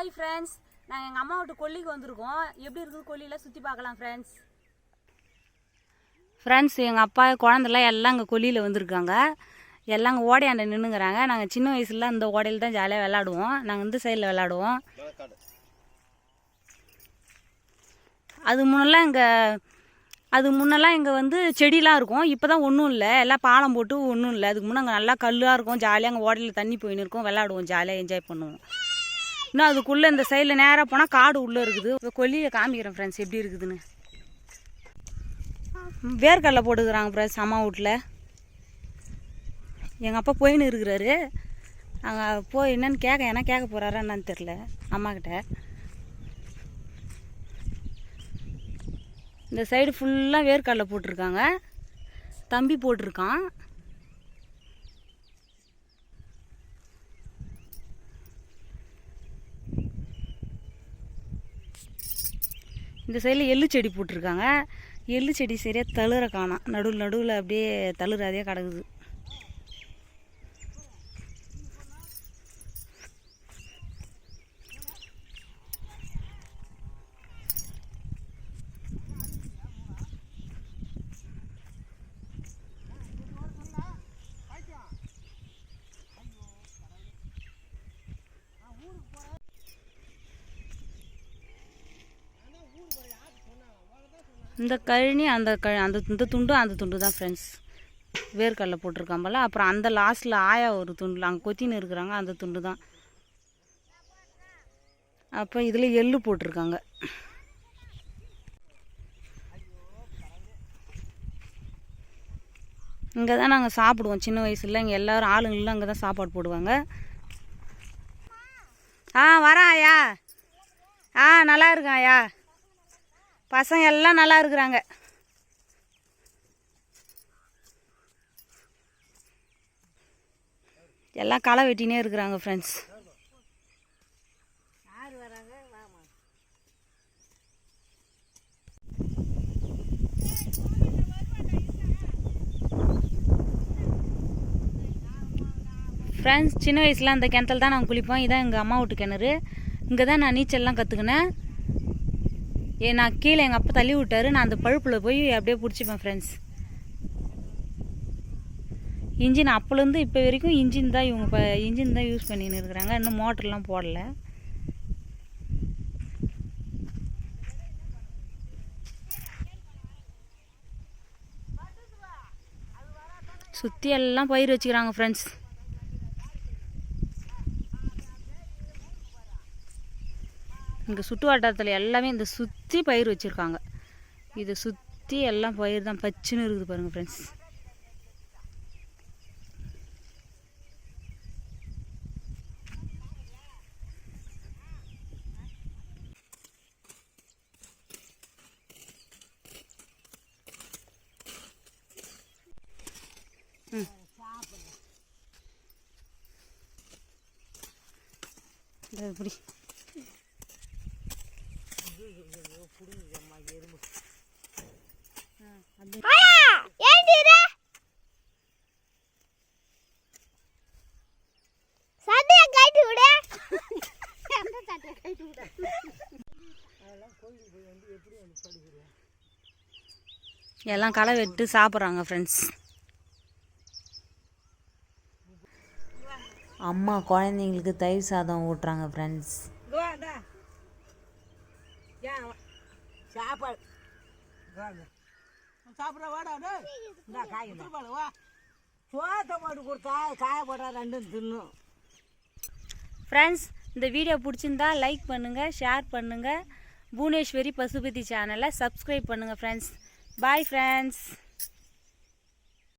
Hi friends நாங்கள் எங்கள் அம்மா வீட்டு கொல்லிக்கு வந்திருக்கோம். எப்படி இருக்குது கொல்லியில்? சுற்றி பார்க்கலாம் ஃப்ரெண்ட்ஸ் ஃப்ரெண்ட்ஸ் எங்கள் அப்பா குழந்தெல்லாம் எல்லாம் இங்கே கொல்லியில் வந்திருக்காங்க. எல்லாம் அங்கே ஓடையாண்ட நின்றுங்கிறாங்க நாங்கள் சின்ன வயசுல இந்த ஓடையில் தான் ஜாலியாக விளாடுவோம் நாங்கள் இந்த சைடில் விளாடுவோம் அது முன்னெல்லாம் இங்கே அது முன்னெல்லாம் இங்கே வந்து செடிலாம் இருக்கும். இப்போ தான் ஒன்றும் இல்லை. எல்லாம் பாலம் போட்டு ஒன்றும் இல்லை. அதுக்கு முன்னே அங்கே நல்லா கல்லாக இருக்கும். ஜாலியாக அங்கே ஓடையில் தண்ணி போயின்னு இருக்கும். விளாடுவோம் ஜாலியாக என்ஜாய் பண்ணுவோம். இன்னும் அதுக்குள்ளே இந்த சைடில் நேராக போனால் காடு உள்ளே இருக்குது. இப்போ கொல்லியை காமிக்கிறேன் ஃப்ரெண்ட்ஸ் எப்படி இருக்குதுன்னு. வேர்க்கடலை போட்டுக்கிறாங்க ஃப்ரெண்ட்ஸ் அம்மா வீட்டில் எங்கள் அப்பா போயின்னு இருக்கிறாரு. அங்கே போய் என்னன்னு கேட்க ஏன்னா கேட்க போகிறாரா என்னன்னு தெரில அம்மாக்கிட்ட இந்த சைடு ஃபுல்லாக வேர்க்கடலை போட்டிருக்காங்க. தம்பி போட்டிருக்கான். இந்த சைடில் எள்ளு செடி போட்டிருக்காங்க. எள்ளு செடி சரியாக தளிர காணாம். நடுவில் நடுவில் அப்படியே தளிராதே கிடக்குது. இந்த கழனி அந்த க அந்த இந்த துண்டு அந்த துண்டு தான் ஃப்ரெண்ட்ஸ் வேர்க்கடலை போட்டிருக்காம்பல. அப்புறம் அந்த லாஸ்ட்டில் ஆயா ஒரு துண்டில் அங்கே கொத்தின்னு இருக்கிறாங்க அந்த துண்டு தான். அப்போ இதில் எள்ளு போட்டிருக்காங்க. இங்கே தான் நாங்கள் சாப்பிடுவோம். சின்ன வயசில் இங்கே எல்லோரும் ஆளுங்களும் அங்கே தான் சாப்பாடு போடுவாங்க. ஆ வரா ஆ நல்லா இருக்கான் ஐயா பசங்க எல்லாம் நல்லா இருக்கிறாங்க. எல்லாம் களை வெட்டினே இருக்கிறாங்க ஃப்ரெண்ட்ஸ் ஃப்ரெண்ட்ஸ் சின்ன வயசில் அந்த கிணத்துல தான் நாங்கள் குளிப்போம். இதான் எங்கள் அம்மா வீட்டு கிணறு. இங்கே தான் நான் நீச்சல்லாம் கற்றுக்கினேன் ஏ நான் கீழே எங்கள் அப்பா தள்ளி விட்டாரு. நான் அந்த பழுப்பில் போய் அப்படியே பிடிச்சிப்பேன் ஃப்ரெண்ட்ஸ் இன்ஜின் அப்போலேருந்து இப்போ வரைக்கும் இன்ஜின் தான் இவங்க இப்போ இன்ஜின் தான் யூஸ் பண்ணின்னு இருக்கிறாங்க. இன்னும் மோட்டர்லாம் போடல. சுற்றி எல்லாம் பயிர் வச்சுக்கிறாங்க ஃப்ரெண்ட்ஸ் இங்கே சுற்று வட்டாரத்தில் எல்லாமே இந்த சுற்றி பயிர் வச்சுருக்காங்க. இதை சுற்றி எல்லாம் பயிர் தான் பச்சுன்னு இருக்குது பாருங்கள் ஃப்ரெண்ட்ஸ் இப்படி கட்டி விடு எல்லாம் களை வெட்டு சாப்பிட்றாங்க ஃப்ரெண்ட்ஸ் அம்மா குழந்தைங்களுக்கு தயிர் சாதம் ஊட்டுறாங்க ஃப்ரெண்ட்ஸ் சாப்பாடு. சாப்பிட்ற வாடா இந்த காய் வா. சோத்தை போட்டு கொடுத்தா காய போட்டா ரெண்டும் தின்னும். ஃப்ரெண்ட்ஸ் இந்த வீடியோ பிடிச்சிருந்தா லைக் பண்ணுங்கள் ஷேர் பண்ணுங்கள் புவனேஸ்வரி பசுபதி சேனலை சப்ஸ்கிரைப் பண்ணுங்கள் ஃப்ரெண்ட்ஸ் பாய் ஃப்ரெண்ட்ஸ்